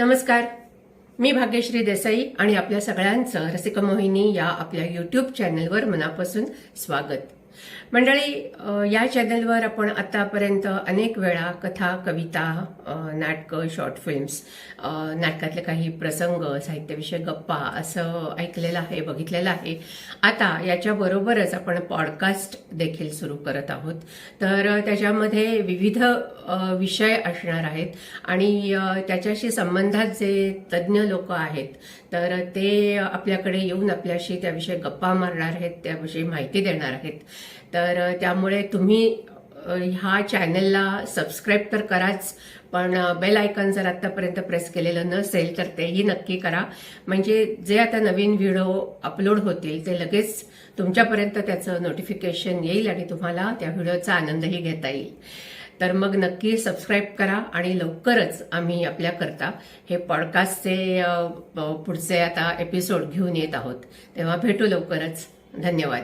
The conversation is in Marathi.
नमस्कार. मी भाग्यश्री देसाई आणि आपल्या सगळ्यांचं रसिक मोहिनी या आपल्या यूट्यूब चॅनलवर मनापासून स्वागत. मंडळी या चॅनलवर आपण आतापर्यंत अनेक वेळा कथा कविता नाटकं शॉर्ट फिल्म्स नाटकातले काही प्रसंग साहित्यविषय गप्पा असं ऐकलेलं आहे बघितलेलं आहे. आता याच्याबरोबरच आपण पॉडकास्ट देखील सुरू करत आहोत. तर त्याच्यामध्ये विविध विषय असणार आहेत. आणि त्याच्याशी संबंधात जे तज्ज्ञ लोक आहेत तर ते आपल्याकडे येऊन आपल्याशी त्याविषयी गप्पा मारणार आहेत त्याविषयी माहिती देणार आहेत. तर त्यामुळे तुम्ही ह्या चॅनलला सबस्क्राईब तर कराच पण बेल आयकॉन जर आत्तापर्यंत प्रेस केलेलं नसेल तर तेही नक्की करा. म्हणजे जे आता नवीन व्हिडिओ अपलोड होतील ते लगेच तुमच्यापर्यंत त्याचं नोटिफिकेशन येईल आणि तुम्हाला त्या व्हिडिओचा आनंदही घेता येईल. तर मग नक्की सबस्क्राईब करा आणि लवकरच आम्ही आपल्याकरता हे पॉडकास्टचे पुढचे आता एपिसोड घेऊन येत आहोत. तेव्हा भेटू लवकरच. धन्यवाद.